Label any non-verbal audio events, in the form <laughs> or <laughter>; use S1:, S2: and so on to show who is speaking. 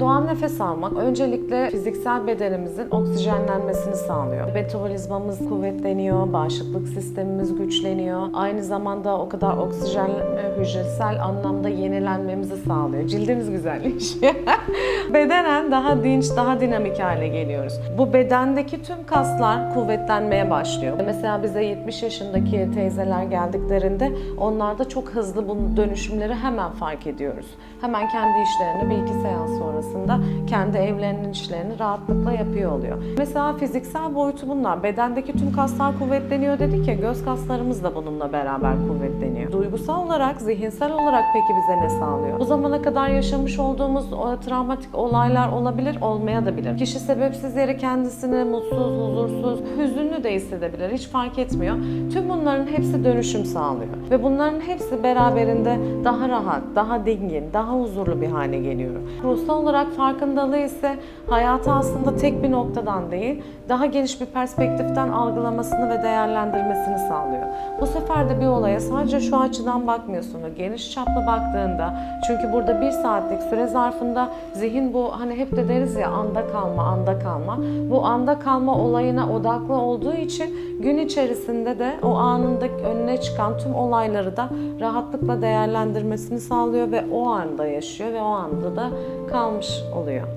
S1: Doğal nefes almak öncelikle fiziksel bedenimizin oksijenlenmesini sağlıyor. Metabolizmamız kuvvetleniyor, bağışıklık sistemimiz güçleniyor. Aynı zamanda o kadar oksijenlenme hücresel anlamda yenilenmemizi sağlıyor. Cildimiz güzelleşiyor. <laughs> Bedenen daha dinç, daha dinamik hale geliyoruz. Bu bedendeki tüm kaslar kuvvetlenmeye başlıyor. Mesela bize 70 yaşındaki teyzeler geldiklerinde onlarda çok hızlı bu dönüşümleri hemen fark ediyoruz. Hemen kendi işlerini bir iki seans sonrasında kendi evlerinin işlerini rahatlıkla yapıyor oluyor. Mesela fiziksel boyutu bunlar. Bedendeki tüm kaslar kuvvetleniyor dedik ya göz kaslarımız da bununla beraber kuvvetleniyor. Duygusal olarak, zihinsel olarak peki bize ne sağlıyor? Bu zamana kadar yaşamış olduğumuz o travmatik olaylar olabilir, olmaya da bilir. Kişi sebepsiz yere kendisini mutsuz, huzursuz, hüzünlü de hissedebilir. Hiç fark etmiyor. Tüm bunların hepsi dönüşüm sağlıyor. Ve bunların hepsi beraberinde daha rahat, daha dingin, daha huzurlu bir hale geliyor. Ruhsal olarak farkındalığı ise hayatı aslında tek bir noktadan değil, daha geniş bir perspektiften algılamasını ve değerlendirmesini sağlıyor. Bu sefer de bir olaya sadece şu açıdan bakmıyorsun. Geniş çaplı baktığında, çünkü burada bir saatlik süre zarfında zihin bu hani hep de deriz ya anda kalma, anda kalma. Bu anda kalma olayına odaklı olduğu için gün içerisinde de o anında önüne çıkan tüm olayları da rahatlıkla değerlendirmesini sağlıyor ve o anda yaşıyor ve o anda da kalmış oluyor.